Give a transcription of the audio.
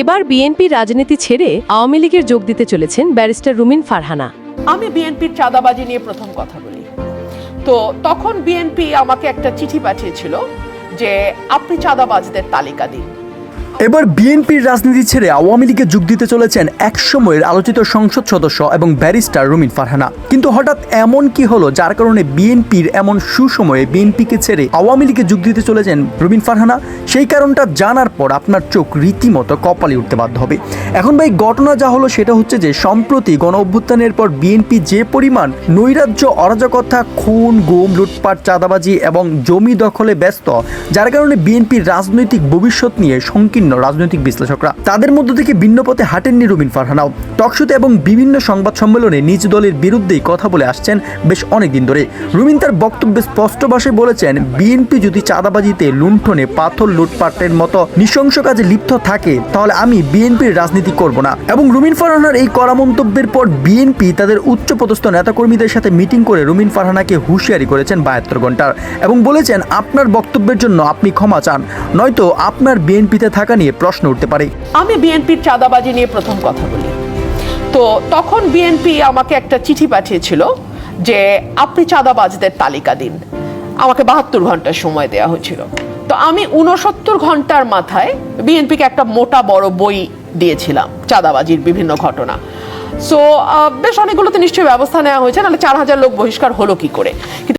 এবার বিএনপি রাজনীতি ছেড়ে আওয়ামী লীগের যোগ দিতে চলেছেন ব্যারিস্টার রুমিন ফারহানা। আমি বিএনপির চাঁদাবাজি নিয়ে প্রথম কথা বলি। তো তখন বিএনপি আমাকে একটা চিঠি পাঠিয়েছিল যে, আপনি চাঁদাবাজদের তালিকা দিন। এবার বিএনপির রাজনীতি ছেড়ে আওয়ামী লীগে যোগ দিতে চলেছেন এক সময়ের আলোচিত সংসদ সদস্য এবং ব্যারিস্টার রুমিন ফারহানা। কিন্তু হঠাৎ এমন কি হলো, যার কারণে বিএনপির এমন সুসময়ে বিএনপিকে ছেড়ে আওয়ামী লীগে যোগ দিতে চলেছেন রুমিন ফারহানা, সেই কারণটা জানার পর আপনার চোখ রীতিমতো কপালে উঠতে বাধ্য হবে। এখন ভাই, ঘটনা যা হলো সেটা হচ্ছে যে, সম্প্রতি গণ অভ্যুত্থানের পর বিএনপি যে পরিমাণ নৈরাজ্য, অরাজকতা, খুন, গুম, লুটপাট, চাঁদাবাজি এবং জমি দখলে ব্যস্ত, যার কারণে বিএনপির রাজনৈতিক ভবিষ্যৎ নিয়ে সংকীর্ণ রাজনৈতিক বিশ্লেষকরা। তাদের মধ্য থেকে ভিন্ন পথে হাঁটেননি রুমিন ফারহানাও। টকশোতে এবং বিভিন্ন সংবাদ সম্মেলনে নিজ দলের বিরুদ্ধেই কথা বলে আসছেন বেশ অনেকদিন ধরে। রুমিন তার বক্তব্যে স্পষ্ট ভাষায় বলেছেন, বিএনপি যদি চাঁদাবাজিতে লুণ্ঠনে পাথর লুটপাটের মতো নৃশংস কাজে লিপ্ত থাকে, তাহলে আমি বিএনপির রাজনীতি করব না। এবং রুমিন ফারহানার এই কড়া মন্তব্যের পর বিএনপি তাদের উচ্চপদস্থ নেতাকর্মীদের সাথে মিটিং করে রুমিন ফারহানাকে হুঁশিয়ারি করেছেন বাহাত্তর ঘণ্টার এবং বলেছেন, আপনার বক্তব্যের জন্য আপনি ক্ষমা চান, নয়তো আপনার বিএনপিতে থাকা নিয়ে প্রশ্ন উঠতে পারে। আমি বিএনপির চাঁদাবাজি নিয়ে প্রথম কথা বলি। তো তখন বিএনপি আমাকে একটা চিঠি পাঠিয়েছিল যে, আপনি চাঁদাবাজদের তালিকা দিন। আমাকে বাহাত্তর ঘণ্টা সময় দেওয়া হয়েছিল। তো আমি উনসত্তর ঘণ্টার মাথায় বিএনপিকে একটা মোটা বড় বই দিয়েছিলাম, চাঁদাবাজির বিভিন্ন ঘটনা। সো বেশ অনেকগুলোতে নিশ্চয়ই ব্যবস্থা নেওয়া হয়েছে, নাহলে চার হাজার লোক বহিষ্কার হলো কি করে?